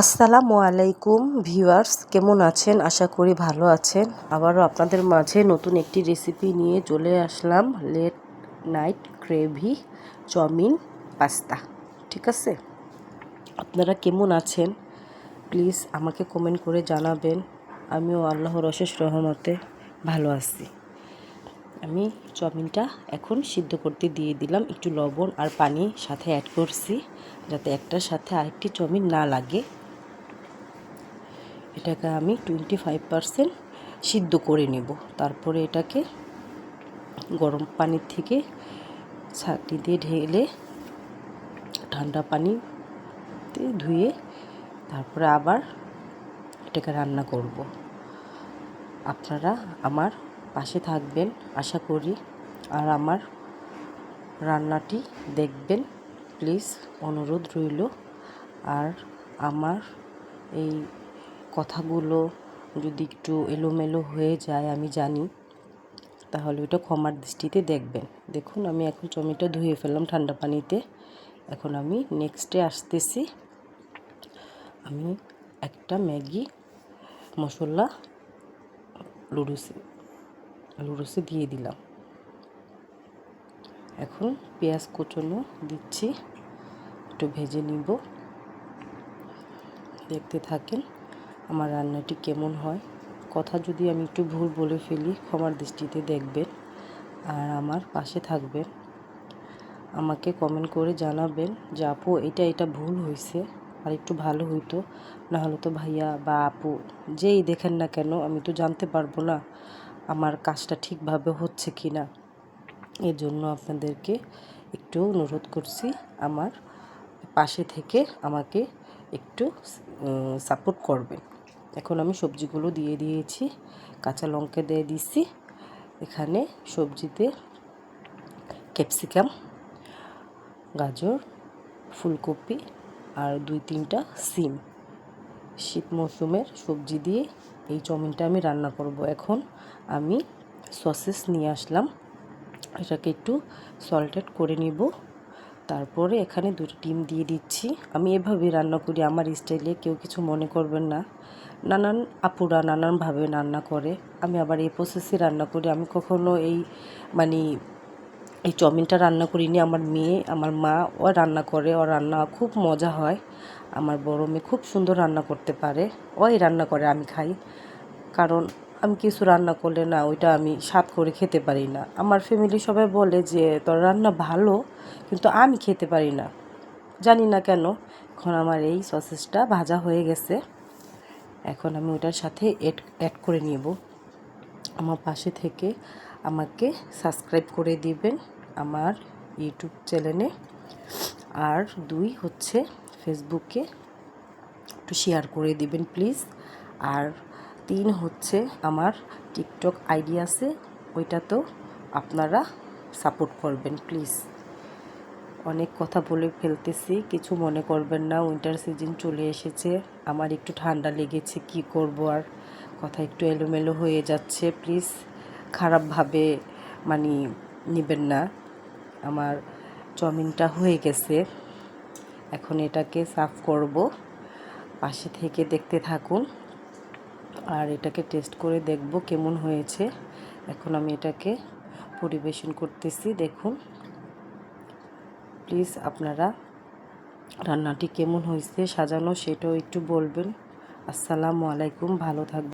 আসসালামু আলাইকুম ভিউয়ার্স, কেমন আছেন? আশা করি ভালো আছেন। আবারও আপনাদের মাঝে নতুন একটি রেসিপি নিয়ে চলে আসলাম late night gravy chowmein pasta ঠিক আছে? আপনারা কেমন আছেন? প্লিজ আমাকে কমেন্ট করে জানাবেন। আমিও আল্লাহর অশেষ রহমতে ভালো আছি। আমি চাউমিনটা এখন সিদ্ধ করতে দিয়ে দিলাম, একটু লবণ আর পানি সাথে অ্যাড করছি, যাতে একটার সাথে আরেকটি চাউমিন না লাগে। এটাকে আমি টোয়েন্টি ফাইভ পারসেন্ট সিদ্ধ করে নেব। তারপরে এটাকে গরম পানির থেকে ছাঁকনি দিয়ে ঢেলে ঠান্ডা পানিতে ধুয়ে তারপরে আবার এটাকে রান্না করব। আপনারা আমার পাশে থাকবেন, আশা করি। আর আমার রান্নাটি দেখবেন, প্লিজ অনুরোধ রইল। আর আমার এই কথাগুলো যদি একটু এলোমেলো হয়ে যায়, আমি জানি, তাহলে ওইটা ক্ষমার দৃষ্টিতে দেখবেন। দেখুন, আমি এখন জমিটা ধুয়ে ফেললাম ঠান্ডা পানিতে। এখন আমি নেক্সটে আসতেছি। আমি একটা ম্যাগি মশলা লুডুসে লুডুসে দিয়ে দিলাম। এখন পেঁয়াজ কুচনো দিচ্ছি, একটু ভেজে নিব। দেখতে থাকেন আমার রান্নাটি কেমন হয়? কথা যদি আমি একটু ভুল বলে ফেলি, ক্ষমার দৃষ্টিতে দেখবেন আর আমার পাশে থাকবেন। আমাকে কমেন্ট করে জানাবেন যে, আপু, এটা এটা ভুল হয়েছে আর একটু ভালো হইতো। না হলে তো ভাইয়া বা আপু যেই দেখেন না কেন, আমি তো জানতে পারব না আমার কাজটা ঠিকভাবে হচ্ছে কি না এর জন্য আপনাদেরকে একটু অনুরোধ করছি, আমার পাশে থেকে আমাকে একটু সাপোর্ট করবেন। এখন আমি সবজিগুলো দিয়ে দিয়েছি, কাঁচা লঙ্কা দিয়ে দিচ্ছি এখানে সবজিতে ক্যাপসিকাম, গাজর, ফুলকপি আর দুই তিনটা সিম। শীত মৌসুমের সবজি দিয়ে এই চাউমিনটা আমি রান্না করব। এখন আমি সসেস নিয়ে আসলাম। এটাকে একটু সল্টেড করে নিব। তারপরে এখানে দুটো ডিম দিয়ে দিচ্ছি। আমি এভাবে রান্না করি, আমার স্টাইলে কেউ কিছু মনে করবেন না। নানান আপুরা নানানভাবে রান্না করে। আমি আবার এই প্রসেসে রান্না করি। আমি কখনো এই মানে এই চাউমিনটা রান্না করিনি। আমার মেয়ে, আমার মা ও রান্না করে। ও রান্না খুব মজা হয়। আমার বড় মেয়ে খুব সুন্দর রান্না করতে পারে। ওই রান্না করে, আমি খাই। কারণ আমি কিছু রান্না করলে না ওইটা আমি স্বাদ করে খেতে পারি না। আমার ফ্যামিলি সবাই বলে যে, তোর রান্না ভালো, কিন্তু আমি খেতে পারি না। জানি না কেন, এখন আমার এই সসেসটা ভাজা হয়ে গেছে। এখন আমি ওটার সাথে এড অ্যাড করে নেব। আমার পাশে থেকে আমাকে সাবস্ক্রাইব করে দিবেন আমার ইউটিউব চ্যানেলে আর দুই হচ্ছে ফেসবুকে একটু শেয়ার করে দিবেন প্লিজ আর তিন হচ্ছে আমার টিকটক আইডি আছে ওইটাতেও আপনারা সাপোর্ট করবেন, প্লিজ। অনেক কথা বলে ফেলতেছি, কিছু মনে করবেন না, উইন্টার সিজন চলে এসেছে, আমার একটু ঠান্ডা লেগেছে, কি করব আর? কথা একটু এলোমেলো হয়ে যাচ্ছে, প্লিজ। খারাপভাবে মানে নেবেন না, আমার চাউমিনটা হয়ে গেছে। এখন এটাকে সার্ভ করব, পাশে থেকে দেখতে থাকুন। আর এটাকে টেস্ট করে দেখব কেমন হয়েছে। এখন আমি এটাকে পরিবেশন করতেছি, দেখুন। প্লিজ আপনারা রান্নাটি কেমন হয়েছে সাজানো সেটাও একটু বলবেন। আসসালামু আলাইকুম, ভালো থাকবেন।